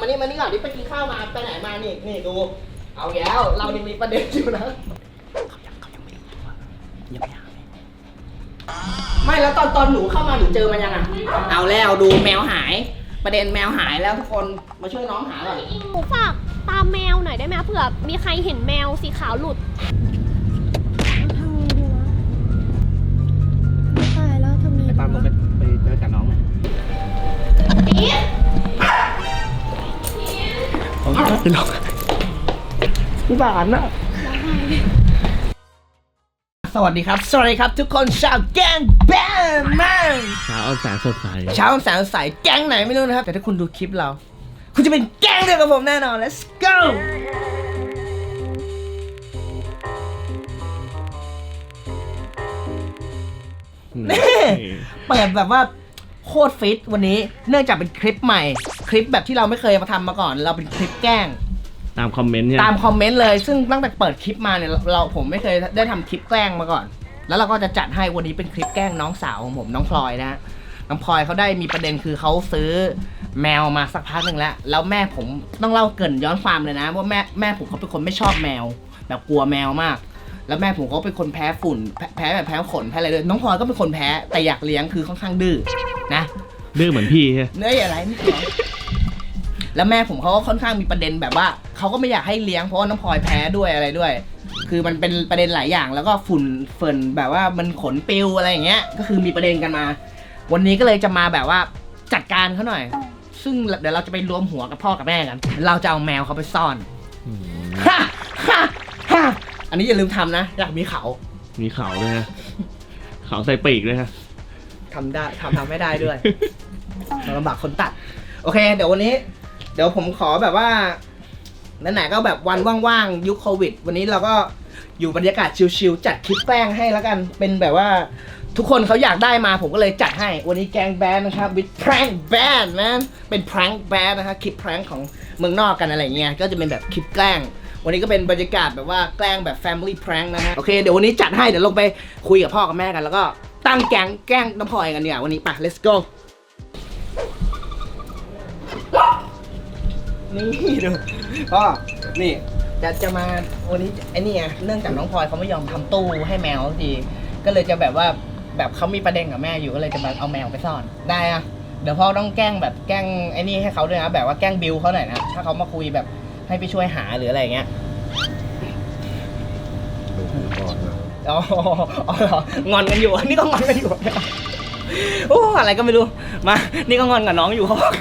มานี่มานี่ก่อนนี่ไปกินข้าวมาไปไหนมานี่นี่ดู เอาแล้วเรานี่มีประเด็นอยู่นะเขายังเขายังไม่รู้ว่ายังไม่หาไม่แล้วตอนตอนหนูเข้ามาหนูเจอมันยังอะเอาแล้วดูแมวหาย ประเด็นแมวหายแล้วทุกคนมาช่วยน้องหาหน่อยหนูฝากตามแมวหน่อยได้ไหมเผื่อมีใครเห็นแมวสีขาวหลุดทำไงดีวะตายแล้วทำไงไปตามลงไปไปเจอกับน้องห น่อยปี๊ดพี่น้องพี่บานนะสวัสดีครับ สวัสดีครับทุกคนชาวแกงแบนแมนเช้าแสนสดใสเช้าแสงใสแก๊งไหนไม่รู้นะครับ แต่ถ้าคุณดูคลิปเรา คุณจะเป็นแก๊งเดียวกับผมแน่นอน let's go นี่เปิดแบบว่า โคตรฟิตวันนี้เนื่องจากเป็นคลิปใหม่ คลิปแบบที่เราไม่เคยมาทำมาก่อน เราเป็นคลิปแกล้ง ตามคอมเมนต์เนี่ยตามคอมเมนต์เลย ซึ่งตั้งแต่เปิดคลิปมาเนี่ยเราเราผมไม่เคยได้ทำคลิปแกล้งมาก่อน แล้วเราก็จะจัดให้วันนี้เป็นคลิปแกล้งน้องสาวของผมน้องพลอยนะฮะน้องพลอยเขาได้มีประเด็นคือเขาซื้อแมวมาสักพักหนึ่งแล้ว แล้วแม่ผมต้องเล่าเกรินย้อนความเลยนะ ว่าแม่แม่ผมเขาเป็นคนไม่ชอบแมว แบบกลัวแมวมาก แล้วแม่ผมเขาเป็นคนแพ้ฝุ่นแพ้แพ้แบบแพ้ขนแพ้อะไรด้วยน้องพลอยก็เป็นคนแพ้แต่อยากเลี้ยงคือค่อนข้างดื้อนะดื้อเหมือนพี่ใช่ไหมเนื้ออะไรไม่เกี่ยวแล้วแม่ผมเขาก็ค่อนข้างมีประเด็นแบบว่าเขาก็ไม่อยากให้เลี้ยงเพราะว่าน้องพลอยแพ้ด้วยอะไรด้วย คือมันเป็นประเด็นหลายอย่างแล้วก็ฝุ่นเฟินแบบว่ามันขนปิวอะไรอย่างเงี้ย ก็คือมีประเด็นกันมา วันนี้ก็เลยจะมาแบบว่าจัดการเขาหน่อย ซึ่งเดี๋ยวเราจะไปรวมหัวกับพ่อกับแม่กัน เราจะเอาแมวเขาไปซ่อนอืมฮ่าฮ่าฮ่าอั นนี้อย่าลืมทำนะ อยากมีเขามีเขาด้วยนะเขาใส่ปีกด้วยฮะ ทำได้ทำทำไม่ได้ด้วย เราลำบากคนตัด โอเค เดี๋ยววันนี้ เดี๋ยวผมขอแบบว่าไหนๆก็แบบวันว่างๆยุคโควิด วันนี้เราก็อยู่บรรยากาศชิลๆจัดคลิปแป้งให้แล้วกัน เป็นแบบว่าทุกคนเขาอยากได้มาผมก็เลยจัดให้ วันนี้แกงแบนนะครับ with prank band นะเป็น prank band นะครับคลิป prank ของเมืองนอกกันอะไรเงี้ยก็จะเป็นแบบคลิปแกล้ง วันนี้ก็เป็นบรรยากาศแบบว่าแกล้งแบบ family prank นะฮะ โอเค เดี๋ยววันนี้จัดให้ เดี๋ยวลงไปคุยกับพ่อกับแม่กัน แล้วก็ตั้งแกงแกล้งน้ำพลอยกันเนี่ยวันนี้ไป let's go นี่ดูก็นี่ จะจะมาวันนี้ไอ้นี่ไงเนื่องจากน้องพลอยเขาไม่ยอมทำตู้ให้แมวสักที ก็เลยจะแบบว่าแบบเขามีประเด็นกับแม่อยู่ก็เลยจะมาเอาแมวไปซ่อนได้อะเดี๋ยวพ่อต้องแกล้งแบบแกล้งไอ้นี่ให้เขาด้วยนะแบบว่าแกล้งบิวเขาหน่อยนะถ้าเขามาคุยแบบ ให้ไปช่วยหาหรืออะไรอย่างเงี้ยอ๋ออ๋อเหรองอนกันอยู่ นี่ก็งอนกันอยู่โอ้อะไรก็ไม่รู้ มา นี่ก็งอนกับน้องอยู่เขาบอก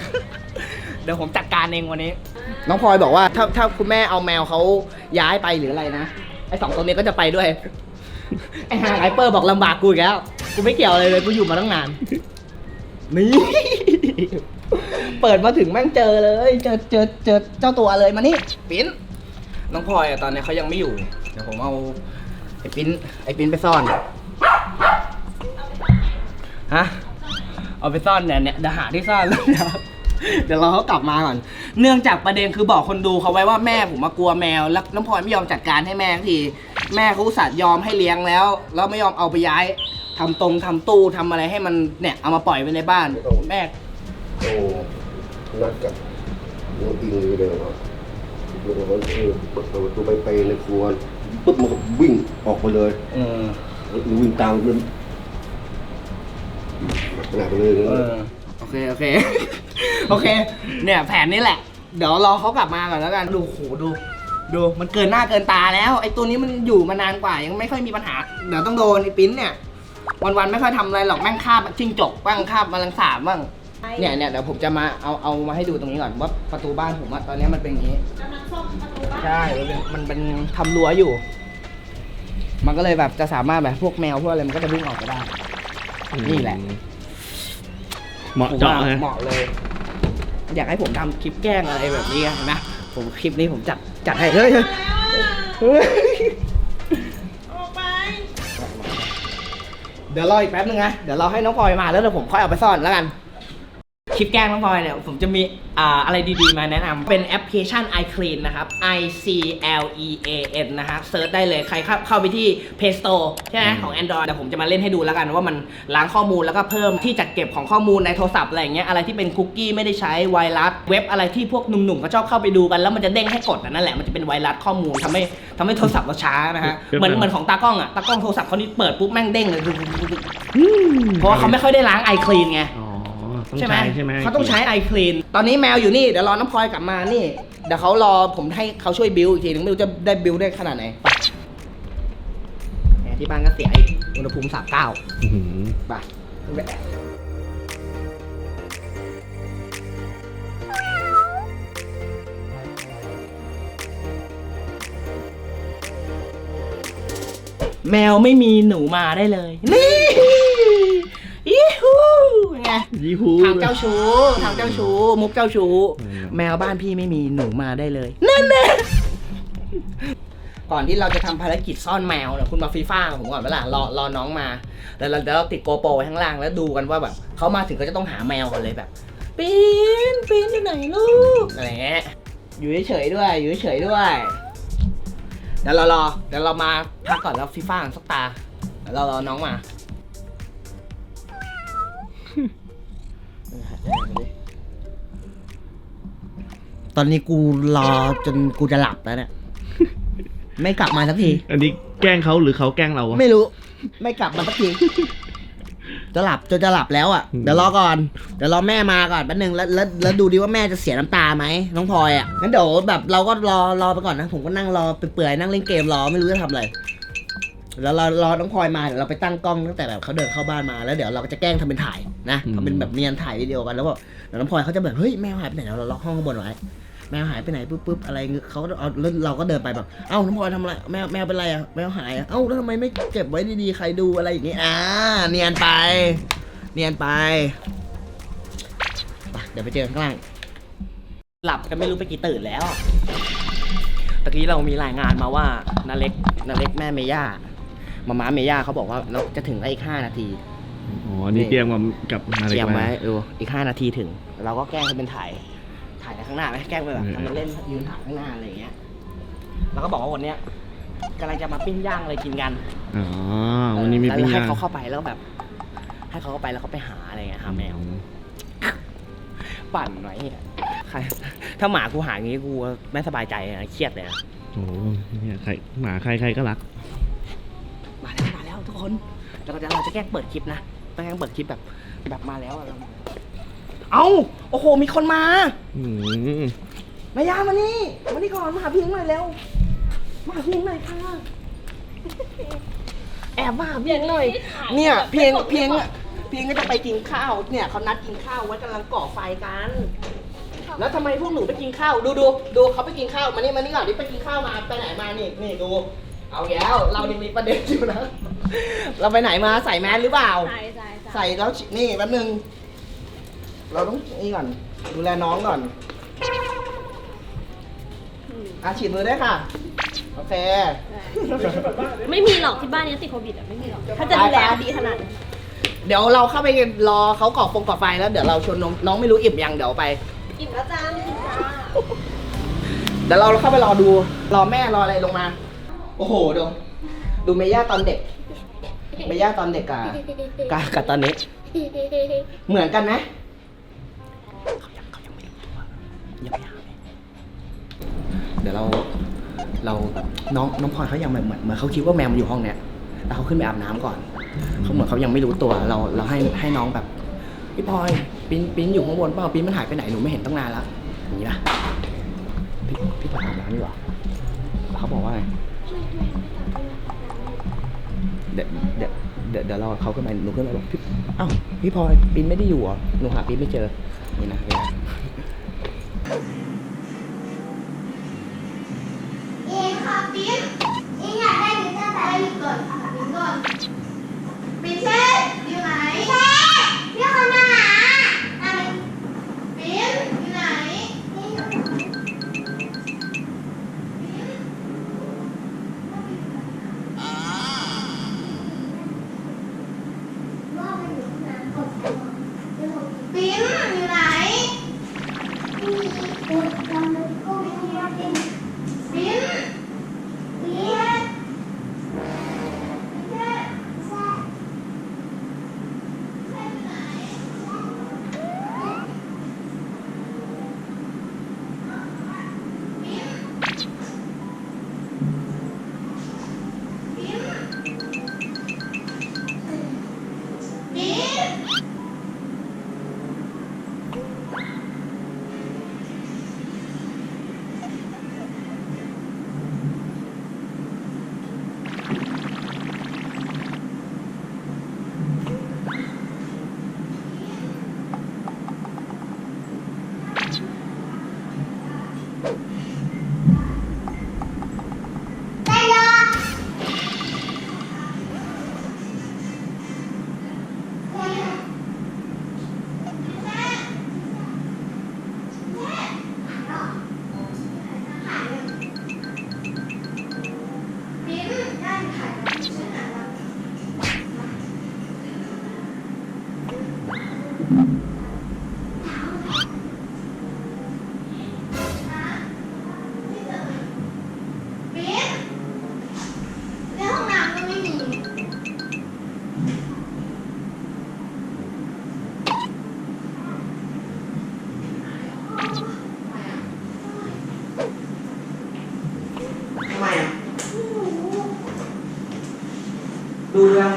เดี๋ยวผมจัดการเองวันนี้ น้องพลอยบอกว่าถ้าถ้าคุณแม่เอาแมวเขาย้ายไปหรืออะไรนะ ไอ้สองตัวนี้ก็จะไปด้วย ไอ้ฮาไอเปอร์บอกลำบากกูอีกแล้ว กูไม่เกี่ยวอะไรเลย กูอยู่มาตั้งนาน นี่ เปิดมาถึงแม่งเจอเลย เจอเจอเจอเจ้าตัวเลยมานี่ปิ้นน้องพลอยอะตอนนี้เขายังไม่อยู่ เดี๋ยวผมเอาไอ้ปิ้นไอ้ปิ้นไปซ่อน ฮะ เอาไปซ่อนเนี่ยเนี่ยเดี๋ยวหาที่ซ่อนแล้วเดี๋ยวเดี๋ยวรอเขากลับมาก่อน เนื่องจากประเด็นคือบอกคนดูเขาไว้ว่าแม่ผมมากลัวแมว แล้วน้องพลอยไม่ยอมจัดการให้แม่สักที แม่เขาอุตส่าห์ยอมให้เลี้ยงแล้ว แล้วไม่ยอมเอาไปย้ายทำตรงทำตู้ทำอะไรให้มันเนี่ยเอามาปล่อยไว้ในบ้าน แม่ โอ้ นัดกับน้องอิงเลยเดียว่าเดี๋ยวว่าเออเปิดประตูไปไปในครัวปุ๊บมันก็วิ่งออกมาเลยเออแล้ววิ่งตามเลยขนาดไปเลยเออโอเคโอเค โอเค เนี่ยแผนนี้แหละ เดี๋ยวรอเขากลับมาก่อนแล้วกัน ดูโหดู ดูมันเกินหน้าเกินตาแล้ว ไอ้ตัวนี้มันอยู่มานานกว่ายังไม่ค่อยมีปัญหา เดี๋ยวต้องโดนไอ้ปิ้นเนี่ย วันๆไม่ค่อยทำอะไรหรอกแม่งคาบจิ้งจกบ้างคาบแมลงสาบบ้าง เนี่ยเนี่ยเดี๋ยวผมจะมาเอาเอามาให้ดูตรงนี้ก่อนว่าประตูบ้านผมอะตอนนี้มันเป็นอย่างนี้ใช่ มันเป็นมันเป็นทำรั้วอยู่ มันก็เลยแบบจะสามารถแบบพวกแมวพวกอะไรมันก็จะวิ่งออกไปได้ นี่แหละ เหมาะผมเจาะว่านะเหมาะเลย อยากให้ผมทำคลิปแกล้งอะไรแบบนี้อะนะ ผมคลิปนี้ผมจัดจัดให้เฮ้ยเฮ้ยเฮ้ยเดี๋ยวรออีกแป๊บนึงนะ เดี๋ยวรอให้น้องพลอยมาแล้วเดี๋ยวผมค่อยเอาไปซ่อนแล้วกัน คลิปแกล้งน้องพลอยเนี่ยผมจะมีอ่าอะไรดีๆมาแนะนำเป็นแอปพลิเคชัน iClean นะครับ I C L E A N นะฮะเซิร์ชได้เลยใครเข้าเข้าไปที่ Play Store ใช่ไหมของ Android แต่ผมจะมาเล่นให้ดูแล้วกันว่ามันล้างข้อมูลแล้วก็เพิ่มที่จัดเก็บของข้อมูลในโทรศัพท์อะไรอย่างเงี้ยอะไรที่เป็นคุกกี้ไม่ได้ใช้ไวรัสเว็บอะไรที่พวกหนุ่มๆเขาชอบเข้าไปดูกันแล้วมันจะเด้งให้กดอันนั่นแหละมันจะเป็นไวรัสข้อมูลทำให้ทำให้โทรศัพท์เราช้านะฮะเหมือนเหมือนของตากล้องอะตากล้องโทรศัพท์เขานี่เปิดปุ๊บแม่งเด้งเลยเพราะว่าเขาไม่ค่อยได้ล้าง iClean ไง อ๋อ ต้องใช่ไหมใช้ใช่ไหม เขาต้องใช้ไอคลีนตอนนี้แมวอยู่นี่เดี๋ยวรอน้ำพลอยกลับมานี่เดี๋ยวเขารอผมให้เขาช่วยบิวอีกทีนึงไม่รู้จะได้บิวได้ขนาดไหนไปแหมที่บ้านก็เสียอีกอุณหภูมิสามเก้าอื้อหือไปแมวไม่มีหนูมาได้เลยนี่อีฮูไง ยี่หูทางเจ้าชู้ทางเจ้าชู้มุกเจ้าชู้อืมแมวบ้านพี่ไม่มีหนูมาได้เลยนั่นแน่ก่อนที่เราจะทำภารกิจซ่อนแมวเนี่ยคุณมาฟีฟ่ากับผมก่อนเวลารอรอน้องมาแล้วเราเดี๋ยวเราติดโกโปรไว้ข้างล่างแล้วดูกันว่าแบบเขามาถึงก็จะต้องหาแมวกันเลยแบบปีนปีนอยู่ไหนลูกอะไรเงี้ยอยู่เฉยๆด้วย อยู่เฉยๆด้วยเดี๋ยวเรารอเดี๋ยวเรามาพักก่อนแล้วฟีฟ่าสักตาเดี๋ยวเรารอน้องมา ตอนนี้กูรอจนกูจะหลับแล้วเนี่ย ไม่กลับมาสักที อันนี้แกล้งเขาหรือเขาแกล้งเราวะ ไม่รู้ ไม่กลับมาสักที จะหลับจนจะหลับแล้วอะอืมเดี๋ยวรอก่อน เดี๋ยวรอแม่มาก่อนแป๊บนึงแล้วแล้วแล้วดูดิว่าแม่จะเสียน้ำตาไหมน้องพลอยอะ งั้นเดี๋ยวแบบเราก็รอรอไปก่อนนะ ผมก็นั่งรอเปื่อยๆนั่งเล่นเกมรอไม่รู้จะทำอะไร แล้วเรารอน้องพลอยมาเดี๋ยวเราไปตั้งกล้องตั้งแต่แบบเขาเดินเข้าบ้านมาแล้วเดี๋ยวเราก็จะแกล้งทำเป็นถ่ายนะทำเป็นแบบเนียนถ่ายวิดีโอกันแล้วบอกเดี๋ยวน้องพลอยเขาจะแบบเฮ้ยแมวหายไปไหนเราล็อกห้องข้างบนไว้แมวหายไปไหนปุ๊บปุ๊บอะไรเงี้ยเขาเอาแล้วเราก็เดินไปแบบเอ้าน้องพลอยทำอะไรแมวแมวเป็นไรอะแมวหายอะเอ้าแล้วทำไมไม่เก็บไว้ดีๆใครดูอะไรอย่างงี้อ่าเนียนไป เนียนไปไปเดี๋ยวไปเจอกันข้างล่าง หลับกันไม่รู้ไปกี่ตื่นแล้ว ตะกี้เรามีรายงานมาว่านาเล็กนาเล็กแม่เมย่า มาม่าเมย่าเขาบอกว่าเราจะถึงได้อีกห้านาที อ๋อ นี่เตรียมกับกับอะไรเตรียมไว้ไว้ดูอีกห้านาทีถึง เราก็แกล้งให้เป็นถ่าย ถ่ายในข้างหน้าไหมแกล้งไปแบบเออทำเป็นเล่นยืนถ่ายข้างหน้าอะไรอย่างเงี้ย แล้วก็บอกว่าวันเนี้ยกำลังจะมาปิ้งย่างอะไรกินกัน อ๋อ วันนี้มีแล้วปิ้งให้ย่างเขาเข้าไปแล้วก็แบบ ให้เขาเข้าไปแล้วเขาไปหาอะไรเงี้ยหาแมว ปั่นไว้เนี่ยใครถ้าหมากูหาอย่างงี้กูไม่สบายใจนะเครียดเลยนะโอ้โหเนี่ยใครหมาใครใครก็รัก มาแล้วมาแล้วทุกคนเราจะเราจะแกล้งเปิดคลิปนะแกล้งเปิดคลิปแบบแบบมาแล้วอะเราเอ้าโอ้โห มีคนมาอืมมายามานี่มานี่ก่อนมาหาพี่อิงหน่อยเร็วมาหาพี่อิงหน่อยค่ะแอบมาหาพี่อิงหน่อยเนี่ยพี่อิงพี่อิงอะพี่อิงก็จะไปกินข้าวเนี่ยเขานัดกินข้าวไว้กำลังก่อไฟกัน แล้วทำไมพวกหนูไปกินข้าว ดูดูดูเขาไปกินข้าวมานี่มานี่ก่อนนี่ไปกินข้าวมาไปไหนมานี่นี่ดู เอาแล้ว เรานี่มีประเด็นอยู่นะ เราไปไหนมาใส่แมสหรือเปล่าใช่ใช่ใช่ใส่แล้วฉีนี่แป๊บนึง เราต้องนี่ก่อน ดูแลน้องก่อน อืมอาฉีดมือได้วยค่ะ โอเคไม่มีหรอกที่บ้านนี้ติดโควิดอะไม่มีหรอกถ้าจะดูแลดีขนาดนั้นเดี๋ยวเราเข้าไปรอเขาก่อฟงก่อไฟแล้วเดี๋ยวเราชวนน้องน้องไม่รู้อิ่มยังเดี๋ยวไป อิ่มแล้วจ้าอิ่มจ้า เดี๋ยวเราเข้าไปรอดู รอแม่รออะไรลงมา โอ้โหดูดูเมย่าตอนเด็ก เมย่าตอนเด็กกับกับกับตอนนี้ เหมือนกันไหมเขายังเขายังไม่รู้ว่ายังไม่หาเลยเดี๋ยวเราเราน้องน้องพลอยเขายังเหมือนเหมือนเหมือนเขาคิดว่าแมวมันอยู่ห้องเนี้ยแล้วเขาขึ้นไปอาบน้ำก่อนเขาเหมือนเขายังไม่รู้ตัวเราเราให้ให้น้องแบบพี่พลอยปิ้นปิ้นอยู่ข้างบนเปล่าปิ้นมันหายไปไหนหนูไม่เห็นตั้งนานแล้วอย่างนี้ป่ะพี่พี่พลอยอาบน้ำดีกว่าแล้วเขาบอกว่าไง เดี๋ยวเดี๋ยวเดี๋ยวเดี๋ยวเราเขาขึ้นมาหนูขึ้นมาบอกพี่อ้าวพี่พลอยปินไม่ได้อยู่เหรอหนูหาปินไม่เจอนี่นะนี่นะเองค่ะปิ๊นเองอยากได้หรือจะอะไรหยิบก่อนค่ะปิ๊นก่อนปิ๊นเช่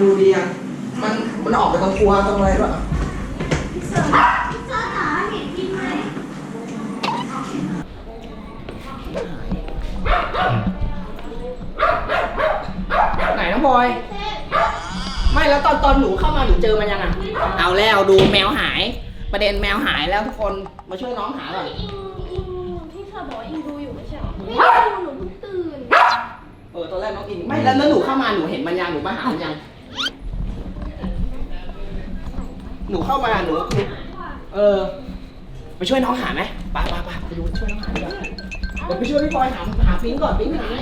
ดูยังดูดียังมันมันออกไปตรงครัวตรงอะไรด้วยพี่เสิร์ฟพี่เสิร์ฟหาเห็นพิมพ์ไหมไหนน้องพลอย ไม่แล้วตอนตอนหนูเข้ามาหนูเจอมันยังอะ เอาแล้วดูแมวหาย ประเด็นแมวหายแล้วทุกคนมาช่วยน้องหาก่อนอิงอิงที่เธอบอกว่าอิงดูอยู่ไม่ใช่เหรอไม่ดูหนูเพิ่งตื่น เออตอนแรกน้องอินไม่แล้วแล้วหนูเข้ามาหนูเห็นมันยังหนูมาหามันยัง หนูเข้ามาหนูเออไปช่วยน้องหาไหมไปไปไปไปดูช่วยน้องหาดีกว่าเดี๋ยวไปช่วยพี่พลอยหาหาปิ้งก่อนปิ้งหาย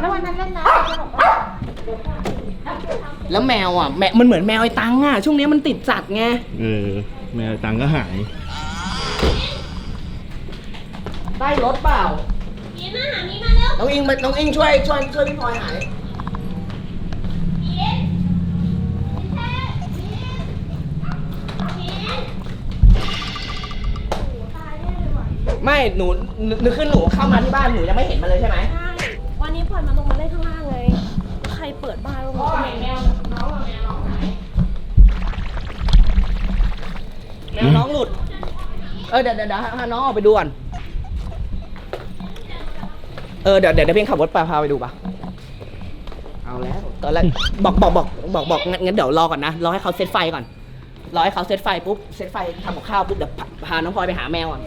แล้ววันนั้นเล่นน้ำจะบอกว่าแล้วแมวอะแมวมันเหมือนแมวไอ้ตังอะช่วงนี้มันติดจัดไงเออแมวตังค์ก็หาย ใต้รถเปล่า มีหน้าหามีมาเร็ว น้องอิงมาน้องอิงช่วยช่วยช่วยพี่พลอยหาย ไม่หนูนึกนึกขึ้นหนูเข้ามาที่บ้านหนูยังไม่เห็นมันเลยใช่ไหมใช่วันนี้ปล่อยมันลงมาเล่นข้างล่างเลย ใครเปิดบ้านลงพ่อมาเห็นแมวน้องอะแมวน้องหายแมวน้องหลุด เออเดี๋ยวเดี๋ยวเดี๋ยวให้ให้น้องออกไปดูก่อนเออเดี๋ยวเดี๋ยวเดี๋ยวเพียงขับรถไปพาไปดูปะเอาแล้วตอนแรกบอกบอกบอกบอกบอกงั้นงั้นเดี๋ยวรอก่อนนะรอให้เขาเซตไฟก่อน รอให้เขาเซตไฟปุ๊บเซตไฟทำกับข้าวปุ๊บเดี๋ยวพาพาน้องพลอยไปหาแมวก่อน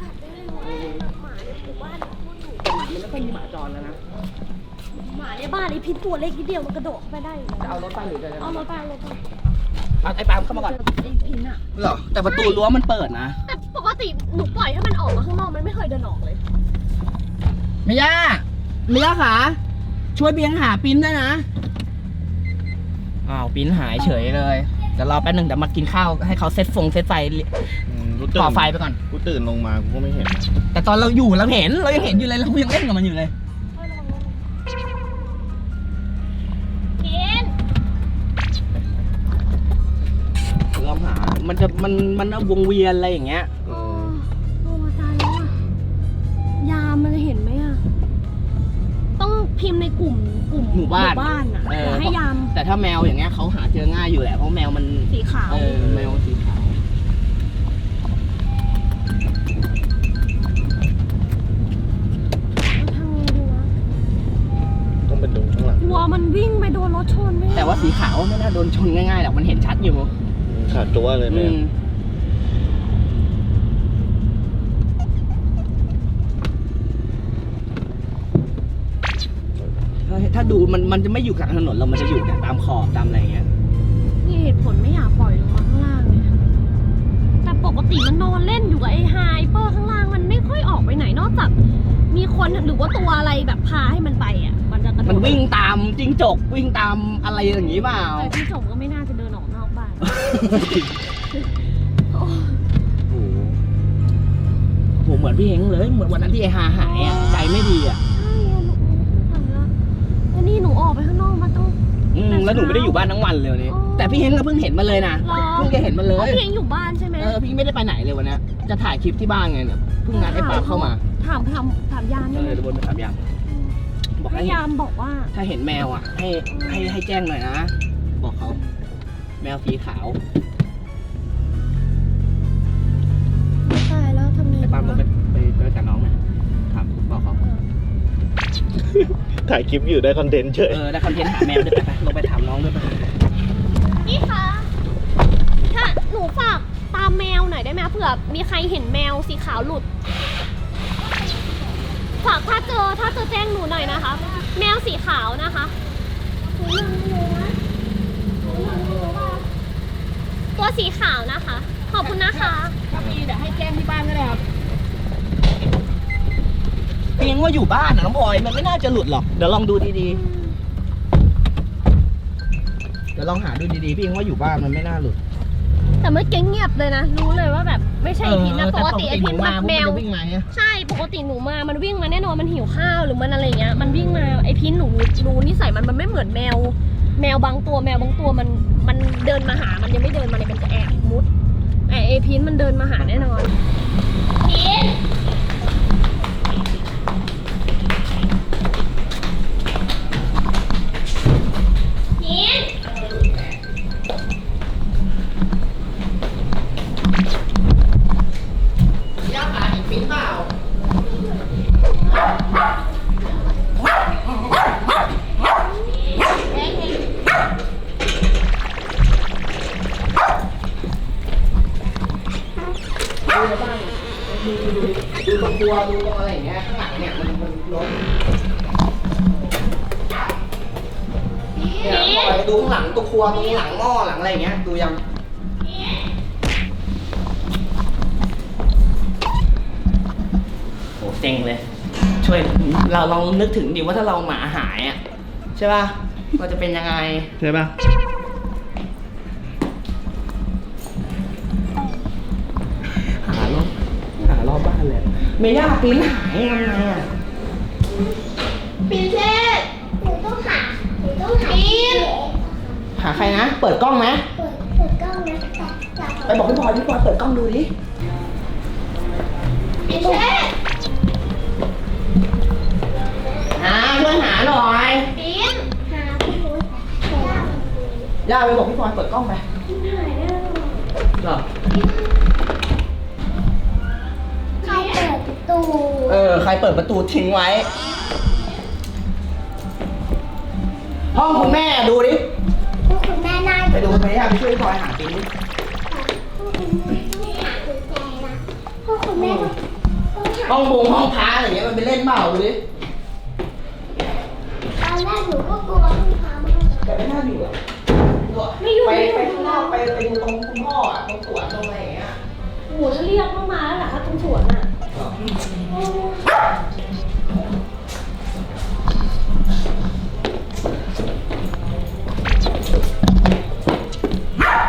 กัดได้เลยว่ะหมาในหมู่บ้านพูดอยู่แต่หมามันไม่ค่อยมีหมาจรแล้วนะหมาในบ้านไอ้พิษตัวเล็กนิดเดียวมันกระโดดเข้าไปได้อยู่จะแล้วเอารถไปหรือจะเอารถไปเอารถไปเอาไอ้ปาล์มเข้ามาก่อนไอ้พินอะเหรอแต่ประตูรั้วมันเปิดนะ แต่ปกติหนูปล่อยให้มันออกมาข้างนอกมันไม่เคยเดินออกเลย เมีย่าเมีย่าขาช่วยเบียงหาปิ้นด้วยนะ อ้าวปิ้นหายเฉยเลยเดี๋ยวรอแป๊บหนึงเดี๋ยวมากินข้าวให้เขาเซตฟงเซตไฟอืมกูตื่นต่อไฟไปก่อน กูตื่นลงมา กูก็ไม่เห็น แต่ตอนเราอยู่เราเห็นเรายังเห็นอยู่เลยเรายังเล่นกับมันอยู่เลยพินเราหา มันจะมันมันวงเวียนอะไรอย่างเงี้ยโอ้โอ้ตายแล้วอะยามมันจะเห็นไหมอะต้อง พิมพ์ในกลุ่มกลุ่มหมู่บ้านบ้านอะเออเดี๋ยวให้ยามแต่ถ้าแมวอย่างเงี้ยเขาหาเจอง่ายอยู่แหละเพราะแมวมันสีขาวเออแมวสีขาวทำไงดีวะต้องไปดูข้างหลังกลัวมันวิ่งไปโดนรถชนไหมแต่ว่าสีขาวไม่น่าโดนชนง่ายๆหรอกมันเห็นชัดอยู่ขาดตัวเลยอืแม่ม ถ้าถ้าดูมันมันจะไม่อยู่กลางถนนเรามันจะอยู่เนี่ยตามขอบตามอะไรอย่างเงี้ย นี่เหตุผลไม่อยากปล่อยลงมาข้างล่างเลยแต่ปกติมันนอนเล่นอยู่กับไอ้ไฮเปอร์ข้างล่างมันไม่ค่อยออกไปไหนนอกจาก มีคนหรือว่าตัวอะไรแบบพาให้มันไปอะ มันจะกระโดดมันวิ่งตามจิ้งจกวิ่งตามอะไรอย่างงี้เปล่า แต่พี่จงก็ไม่น่าจะเดินออกนอกบ้าน โอ้โหเหมือนพี่เฮงเลย เหมือนวันนั้นที่ไอ้หาหายอะ ใจไม่ดีอะใช่อะหนูทำแล้ว แล้วนี่หนูออกไปข้างนอกมาต้อง อืมแล้วหนูไม่ได้อยู่บ้านทั้งวันเลยวันนี้ อ๋อแต่พี่เฮงก็เพิ่งเห็นมันเลยนะ หรอ เพิ่งจะเห็นมันเลอ๋อย พี่ยังอยู่บ้านใช่ไหม เออพี่ไม่ได้ไปไหนเลยวันเนี้ยจะถ่ายคลิปที่บ้านไงเนี่ยเพิ่งนัดไอ้ปาเข้ามาถามถามถามยามเอได้อไหมเดี๋ยวบนไปถามยังบอกให้ให้ยามบอกว่า ถ้าเห็นแมวอะ ให้ให้ให้แจ้งหน่อยนะ บอกเขา แมวสีขาวตายแล้วทำไงไอ้ปาล์มลงไปไปไปกับน้องนะครับบอกเขา ถ่ายคลิปอยู่ได้คอนเทนต์เฉยเออได้คอนเทนต์หาแมวด้วยไปไปลงไปถามน้องด้วยไปพี่คะถ้าหนูฝากตามแมวหน่อยได้ไหมเผื่อมีใครเห็นแมวสีขาวหลุด ฝากถ้าเจอถ้าเจอแจ้งหนูหน่อยนะคะ แมวสีขาวนะคะตัวสีขาวนะคะ ขอบคุณนะคะ ถ้ามีเดี๋ยวให้แจ้งที่บ้านก็ได้ครับเพี ยงว่าอยู่บ้านนะน้องพลอยมันไม่น่าจะหลุดหรอก เดี๋ยวลองดูดีๆ เดี๋ยวลองหาดูดีๆ พี่เองว่าอยู่บ้านมันไม่น่าหลุดแต่เมื่อกี้เงียบเลยนะ รู้เลยว่าแบบไม่ใช่ไอ้พินนะเออปแต่กติไอพินหมันแมวนจะวิ่งมาเนี่ยใช่ปกติหนูมา มันวิ่งมาแน่นอนมันหิวข้าวหรือมันอะไรเงี้ย มันวิ่งมาไอพินหนูรู้นิสัยมันมันไม่เหมือนแมว แมวบางตัวแมวบางตัวมันมันเดินมาหา มันยังไม่เดินมาเลยมันจะแอบมุดไอไอพินมันเดินมาหาแน่นอนพิน นึกถึงดิว่าถ้าเราหมาหายอะใช่ป่ะเราจะเป็นยังไง ใช่ปะหารอบหารอบบ้านเลยเมย่าปีนหายยังไงอะปินเชษหนูต้องหาหนูต้องหาปินหาใครนะ เปิดกล้องไหมเปิดเปิดกล้องนะแต่แต่ไปบอกพี่พลอยพี่พลอยเปิดกล้องดูดิ ปินเชษ หาช่วยหาหน่อยปินหาพี่หนูแต่ว่าย่าไปบอกพี่พลอยเปิดกล้องไปหายแล้วเหรอใครเปิดประตูเออ ใครเปิดประตูทิ้งไว้ ห้องคุณแม่ดูดิ พวกคุณแม่น่าไปดูเมย่าไปช่วยพี่พลอยหาปินดิพวกคุณแม่ต้องหากุญแจนะพวกคุณแม่ต้องต้องหาห้องบงห้องพระอะไรอย่างเงี้ยมันไปเล่นเปล่าดูดิต อนแรกหนูก็กลัวพี่พามากแต่ไม่น่าอยู่หรอกไม่อยู่ไปไม่อยู่ไปข้างนอกไปไปดูตรงคุณพ่ออะตรงสวนตรงอะไรอย่างเงี้ยหจะเรียกเข้ามาแล้วหละค่ะตรงสวนอะ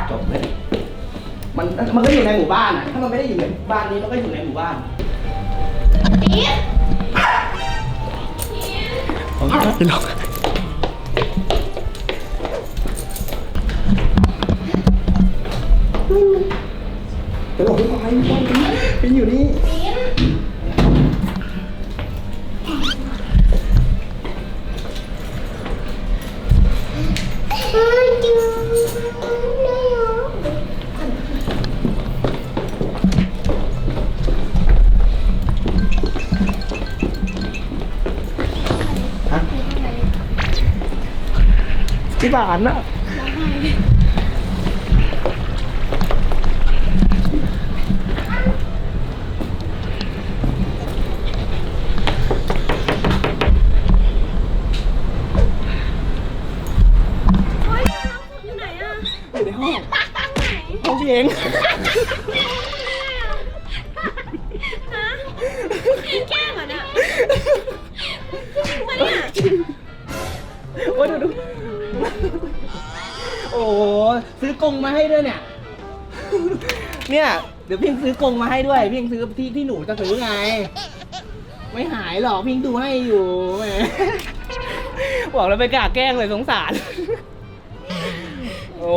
จบเลยมันมันก็อยู่ในหมู่บ้านอะถ้ามันไม่ได้อยู่ในบ้านนี้มันก็อยู่ในหมู่บ้านปิน ผมานน่ะ ให้ด้วยเนี่ย เนี่ย เดี๋ยวพิงซื้อกรงมาให้ด้วยพิงซื้อที่ที่หนูจะซื้อไง ไม่หายหรอกพิงดูให้อยู่แหมบอกแล้วไปกล้าแกล้งเลยสงสาร โอ้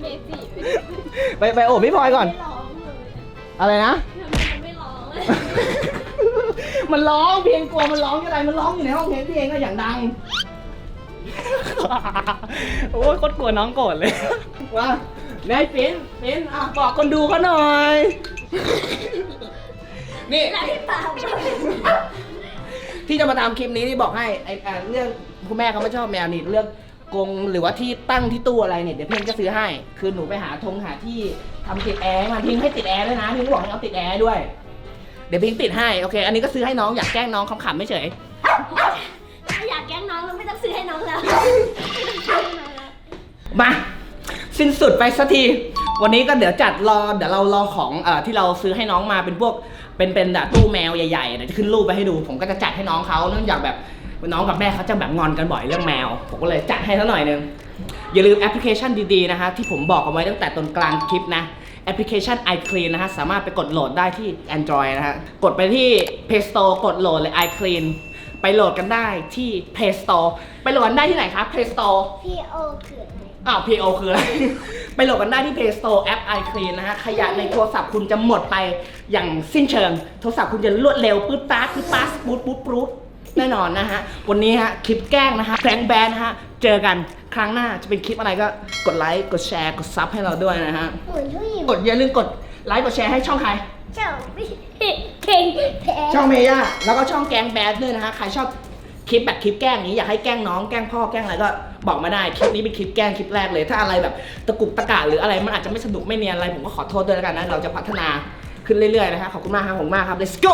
เมจิไปไปโอบพี่พลอยก่อน ไม่ร้องเลยอะไรนะ ทำไมมันไม่ร้องเลยมันร้องเพลงกลัวมันร้องยังไงมันร้องอยู่ในห้องเพลงพี่เองก็อย่างดัง โอ้ยโคตรกลัวน้องโกรธเลยว่าแม่ปิ้นปิ้นอะบอกคนดูเขาหน่อย นี่ แล้วที่ตามที่จะมาตามคลิปนี้ที่บอกให้ไอ้อ่าเรื่องคุณแม่เขาไม่ชอบแมวนี่เรื่องกรงหรือว่าที่ตั้งที่ตู้อะไรเนี่ยเดี๋ยวเพ่งจะซื้อให้ คือหนูไปหาทงหาที่ทำติดแอร์มาพิงให้ติดแอร์ด้วยนะพิงก็บอกให้เอาติดแอร์ด้วย เดี๋ยวพิงติดให้โอเค อันนี้ก็ซื้อให้น้องอยากแกล้งน้องขำๆไม่เฉยถ้า องไม่ต้องซื้อให้น้องแล้วไม่ต้องซื้อให้น้องแล้วมาสิ้นสุดไปสักที วันนี้ก็เดี๋ยวจัดรอเดี๋ยวเรารอของเอ่อที่เราซื้อให้น้องมาเป็นพวกเป็นเป็นแบบตู้แมวใหญ่ๆเดี๋ยวจะขึ้นรูปไปให้ดู ผมก็จะจัดให้น้องเขาเนื่องจากแบบน้องกับแม่เขาจะแบบงอนกันบ่อยเรื่องแมว ผมก็เลยจัดให้ซะหน่อยนึงอย่าลืมแอปพลิเคชันดีๆ นะฮะที่ผมบอกเอาไว้ตั้งแต่ต้นกลางคลิปนะแอปพลิเคชัน iClean นะฮะสามารถไปกดโหลดได้ที่ Android นะฮะกดไปที่ Play Store กดโหลดเลย iClean ไปโหลดกันได้ที่ Play Store ไปโหลดกันได้ที่ไหนครับ Play Store พี่โอคืออะไรอ้าว PO คืออะไร ไปโหลดกันได้ที่ Play Store แอป iClean นะฮะ ขยะในโทรศัพท์คุณจะหมดไปอย่างสิ้นเชิง โทรศัพท์คุณจะรวดเร็วปื๊ดป๊าดปื๊ดป๊าดปุ๊ดปุ๊ดปุ๊ดแน่นอนนะฮะ วันนี้ฮะ คลิปแกล้งนะฮะแฟรงแบนนะฮะ เจอกันครั้งหน้าจะเป็นคลิปอะไรก็กดไลค์ กดแชร์ กดซับให้เราด้วยนะฮะ เหมือนผู้หญิง กดอย่าลืมกดไลค์ กดแชร์ให้ช่องใคร เจ้าไม่เก่งแพ้ช่องเมย่าแล้วก็ช่องแกงแบดด้วยนะคะใครชอบคลิปแบบคลิปแกล้งอย่างนี้อยากให้แกล้งน้องแกล้งพ่อแกล้งอะไรก็บอกมาได้คลิปนี้เป็นคลิปแกล้งคลิปแรกเลย ถ้าอะไรแบบตะกุกตะกะหรืออะไรมันอาจจะไม่สนุกไม่เนียนอะไรผมก็ขอโทษด้วยแล้วกันนะเราจะพัฒนาขึ้นเรื่อยๆนะคะขอบคุณมากครับผมมากครับ let's go